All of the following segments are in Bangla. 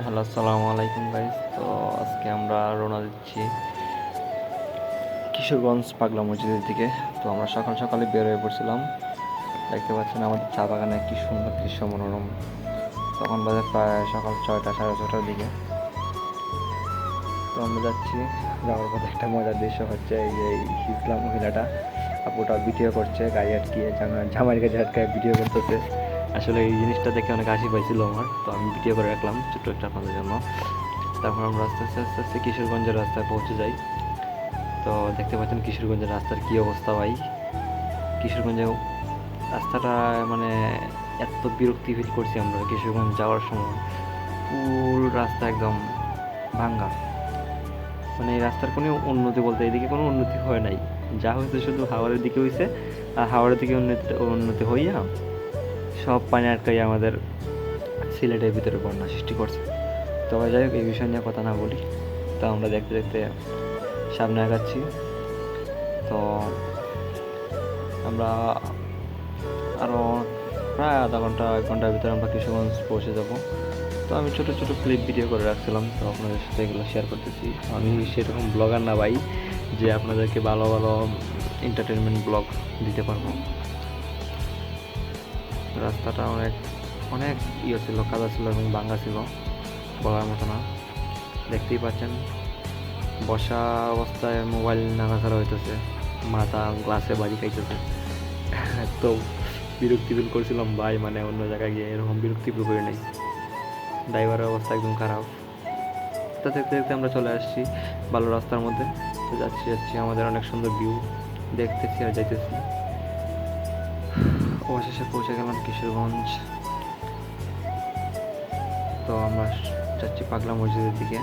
হ্যালো, আসসালামু আলাইকুম গাইস তো আজকে আমরা রওনা দিচ্ছি কিশোরগঞ্জ পাগলা মসজিদের দিকে। তো আমরা সকাল সকালে বের হয়ে পড়ছিলাম। দেখতে পাচ্ছেন আমাদের চা বাগানে কি সুন্দর দৃশ্য, মনোরম। তখন বাজে প্রায় সকাল ছয়টা, সাড়ে ছটার দিকে। তো আমরা যাচ্ছি, যাওয়ার পথে একটা মজার দৃশ্য হচ্ছে এই যে ইসলাম মহিলাটা। আপুটা ভিডিও করছে, গাড়ি আটকিয়ে জামা- জামাইয়ের কাছে আটকায় ভিডিও করতেছে। আসলে এই জিনিসটা দেখে অনেক হাসি পাইছিল আমার। তো আমি ভিডিও করে রাখলাম, ছোট্ট একটা আপনাদের জন্য। তারপর আমরা আস্তে আস্তে আস্তে আস্তে কিশোরগঞ্জের রাস্তায় পৌঁছে যাই। তো দেখতে পাচ্ছেন কিশোরগঞ্জের রাস্তার কী অবস্থা ভাই। কিশোরগঞ্জে রাস্তাটা মানে এত বিরক্তি ফিল করছি আমরা কিশোরগঞ্জ যাওয়ার সময়। ফুল রাস্তা একদম ভাঙ্গা। মানে এই রাস্তার কোনো উন্নতি বলতে এদিকে কোনো উন্নতি হয় নাই। যা হয়েছে শুধু হাওড়ের দিকে হয়েছে আর হাওড়ের দিকে উন্নতি উন্নতি হইয়া সব পানি আটকাই আমাদের সিলেটের ভিতরে বন্যা সৃষ্টি করছে। তবে যাই হোক, এই বিষয় নিয়ে কথা না বলি। তো আমরা দেখতে দেখতে সামনে আগাচ্ছি। তো আমরা আরও প্রায় আধা ঘণ্টা, এক ঘণ্টার ভিতরে আমরা কিশোরগঞ্জ পৌঁছে যাব। তো আমি ছোটো ছোটো ক্লিপ ভিডিও করে রাখছিলাম। তো আপনাদের সাথে এগুলো শেয়ার করতেছি। আমি সেরকম ব্লগার না ভাই, যে আপনাদেরকে ভালো ভালো এন্টারটেনমেন্ট ব্লগ দিতে পারব। রাস্তাটা অনেক অনেক ইয়ে ছিল, কাদা ছিল এবং ভাঙ্গা ছিল, বলার মতো না। দেখতেই পাচ্ছেন, বসা অবস্থায় মোবাইল নাড়াচাড়া হইতেছে, মাথা গ্লাসে বাড়ি খাইতেছে। তো বিরক্তি ফিল করছিলাম, ভাই মানে অন্য জায়গায় গিয়ে এরকম বিরক্তি ফিল করি নাই। ড্রাইভারের অবস্থা একদম খারাপ। তো দেখতে দেখতে আমরা চলে আসছি ভালো রাস্তার মধ্যে। তো যাচ্ছি যাচ্ছি, আমাদের অনেক সুন্দর ভিউ দেখতেছি আর যাইতেছি। অবশেষে পৌঁছে গেলাম কিশোরগঞ্জ। তো আমরা যাচ্ছি পাগলা মসজিদের দিকে।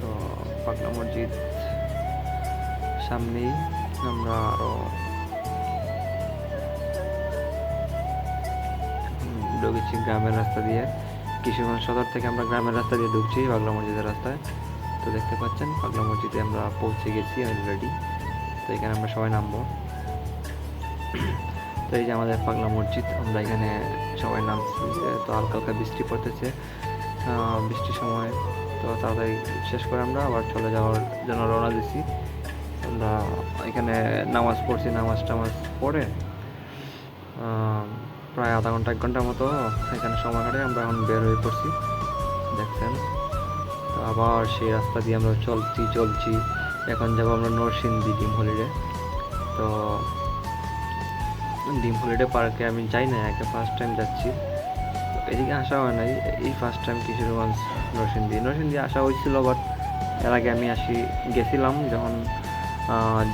তো পাগলা মসজিদ সামনেই আমরা আরও ঢুকেছি গ্রামের রাস্তা দিয়ে। কিশোরগঞ্জ সদর থেকে আমরা গ্রামের রাস্তা দিয়ে ঢুকছি পাগলা মসজিদের রাস্তায়। তো দেখতে পাচ্ছেন, পাগলা মসজিদে আমরা পৌঁছে গেছি অলরেডি তো এখানে আমরা সবাই নামবো। তো এই যে আমাদের পাগলা মসজিদ, আমরা এখানে সবাই নামছি তো হালকা হালকা বৃষ্টি পড়তেছে বৃষ্টির সময়। তো তাড়াতাড়ি শেষ করে আমরা আবার চলে যাওয়ার জন্য রওনা দিছি। আমরা এখানে নামাজ পড়ছি, নামাজ টামাজ পড়ে প্রায় আধা ঘণ্টা, এক ঘণ্টার মতো এখানে সময় কাটে আমরা এখন বের হয়ে পড়ছি। দেখছেন? আবার সেই রাস্তা দিয়ে আমরা চলছি চলছি। এখন যাব আমরা নরসিংদী ডিম হলিডে। তো ডিম হলিডে পার্কে আমি যাই না, একে ফার্স্ট টাইম যাচ্ছি। এদিকে আসা হয় নাই, এই ফার্স্ট টাইম কিশোরগঞ্জ নরসিংদী। নরসিংদী আসা হয়েছিল বাট এর আগে আমি আসি, গেছিলাম যখন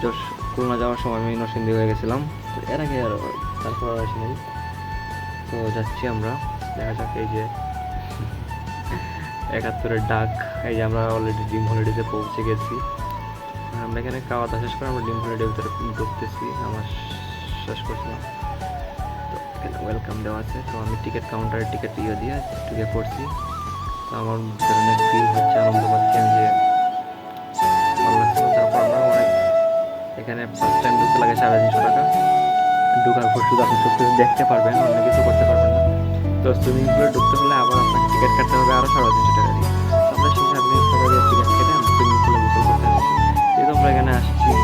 যশ খুলনা যাওয়ার সময় আমি নরসিংদী হয়ে গেছিলাম। তো এর আগে আর তারপর আসি নাই। তো যাচ্ছি আমরা, দেখা যাক এই যে একাত্তরের ডাক, এই যে আমরা অলরেডি ডিম হলিডেতে পৌঁছে গেছি। আমরা এখানে খাওয়া দাওয়া শেষ করে আমরা ডিম হলিডের ভিতরে ঢুকতেছি আমার শেষ করছিলাম। তো এখানে ওয়েলকাম দেওয়া আছে। তো আমি টিকিট কাউন্টারে টিকিট ইয়ে দিয়ে ঢুকে পড়ছি। তো আমার অনেক ফিল হচ্ছে আনন্দ পাচ্ছি আমি যে ভালো তারপর আমরা অনেক এখানে ফার্স্ট টাইম ঢুকতে লাগে সাড়ে তিনশো টাকা। ঢুকার পর শুধু আপনি সব কিছু দেখতে পারবেন, অন্য কিছু করতে পারবেন না। তো সুইমিং পুলে ঢুকতে হলে আবার আপনাকে টিকিট কাটতে হবে আরও সাড়ে তিনশো টাকা। যেহেতু আমরা এখানে আসছি গোসল না করে তো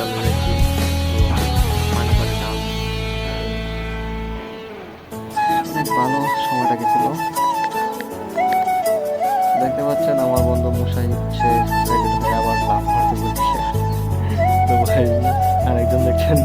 চালু রেখেছি মানে করতাম অনেক ভালো সময়টা গেছিল। দেখতে পাচ্ছেন আমার বন্ধু মশাই, সে আবার লাভ মারতে বলছে তো ভাই, আরেকজন দেখছেন।